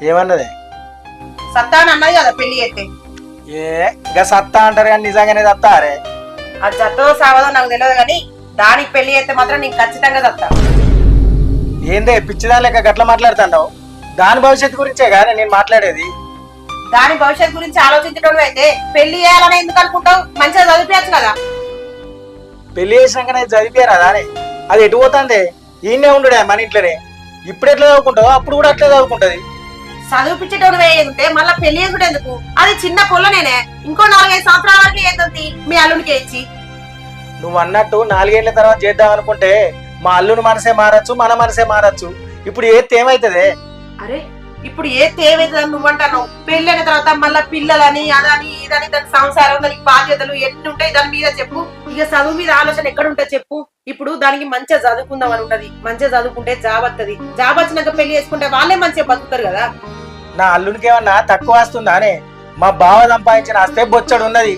ఏమన్నదే? సత్తా అని అన్నది కదా పెళ్ళి అయితే ఏ ఇంకా సత్తా అంటారు కానీ నిజంగానే సత్తారే అది జతో సావదో నాకు తెలియదు కానీ దానికి పెళ్ళి అయితే మాత్రం నీకు ఖచ్చితంగా సత్తా. ఏందే పిచ్చిదా లెక్క గట్ల మాట్లాడుతున్నావు? దాని భవిష్యత్తు గురించే కానీ నేను మాట్లాడేది. దాని భవిష్యత్తు గురించి ఆలోచించడం అయితే పెళ్ళి చేయాలని ఎందుకు అనుకుంటావు? మంచిగా చదివించచ్చు కదా. పెళ్ళి చేసినాకనే చదివారా దాని? అది ఎటు పోతుంది? ఈయనే ఉండుడే మన ఇంట్లోనే. ఇప్పుడు ఎట్లా చదువుకుంటావు అప్పుడు కూడా అట్లే చదువుకుంటది. చదివిపించడం ఉంటే మళ్ళీ పెళ్ళి చేసుడు ఎందుకు? అది చిన్న పొల్లనేనే. ఇంకో నాలుగైదు సంవత్సరాల వరకు ఏతుంది మీ అల్లునికి ఇచ్చి నువ్వు అన్నట్టు నాలుగేళ్ళ తర్వాత చేద్దాం అనుకుంటే మా అల్లుని మనసే మారచ్చు మన మనసే మారచ్చు. ఇప్పుడు ఏది ఏమైతుంది? అరే ఇప్పుడు ఏ తేవేదని నువ్వు అంటాను పెళ్ళైన తర్వాత మళ్ళీ పిల్లలని అదని ఇదని దాని సంసారం దానికి బాధ్యతలు ఎట్లుంటాయి దాని మీద చెప్పు. ఇక చదువు మీద ఆలోచన ఎక్కడ ఉంటే చెప్పు. ఇప్పుడు దానికి మంచిగా చదువుకుందాం అని ఉంటది. మంచిగా చదువుకుంటే జాబ్ వస్తుంది జాబ్ వచ్చినాక పెళ్ళి చేసుకుంటే వాళ్ళే మంచిగా బతుకుతారు కదా. నా అల్లునికి ఏమన్నా తక్కువ వస్తుందా అనే? మా బావ సంపాదించిన అస్తే బొచ్చడు ఉన్నది